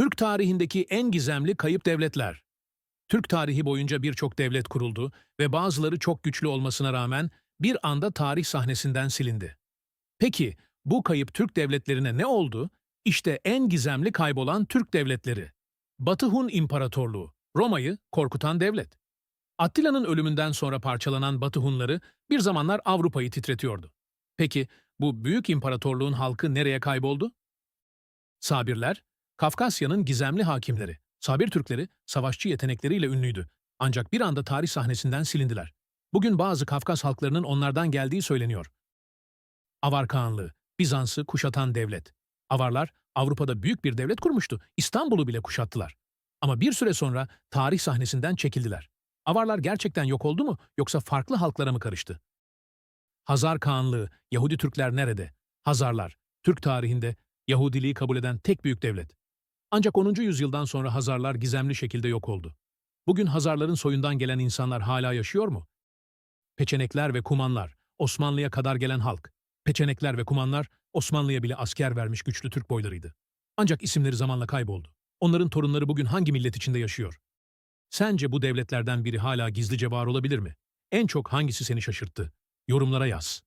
Türk tarihindeki en gizemli kayıp devletler. Türk tarihi boyunca birçok devlet kuruldu ve bazıları çok güçlü olmasına rağmen bir anda tarih sahnesinden silindi. Peki bu kayıp Türk devletlerine ne oldu? İşte en gizemli kaybolan Türk devletleri. Batı Hun İmparatorluğu, Roma'yı korkutan devlet. Attila'nın ölümünden sonra parçalanan Batı Hunları bir zamanlar Avrupa'yı titretiyordu. Peki bu büyük imparatorluğun halkı nereye kayboldu? Sabirler, Kafkasya'nın gizemli hakimleri. Sabir Türkleri savaşçı yetenekleriyle ünlüydü. Ancak bir anda tarih sahnesinden silindiler. Bugün bazı Kafkas halklarının onlardan geldiği söyleniyor. Avar Kağanlığı, Bizans'ı kuşatan devlet. Avarlar Avrupa'da büyük bir devlet kurmuştu. İstanbul'u bile kuşattılar. Ama bir süre sonra tarih sahnesinden çekildiler. Avarlar gerçekten yok oldu mu yoksa farklı halklara mı karıştı? Hazar Kağanlığı, Yahudi Türkler nerede? Hazarlar, Türk tarihinde Yahudiliği kabul eden tek büyük devlet. Ancak 10. yüzyıldan sonra Hazarlar gizemli şekilde yok oldu. Bugün Hazarların soyundan gelen insanlar hala yaşıyor mu? Peçenekler ve Kumanlar, Osmanlı'ya kadar gelen halk. Peçenekler ve Kumanlar, Osmanlı'ya bile asker vermiş güçlü Türk boylarıydı. Ancak isimleri zamanla kayboldu. Onların torunları bugün hangi millet içinde yaşıyor? Sence bu devletlerden biri hala gizlice var olabilir mi? En çok hangisi seni şaşırttı? Yorumlara yaz.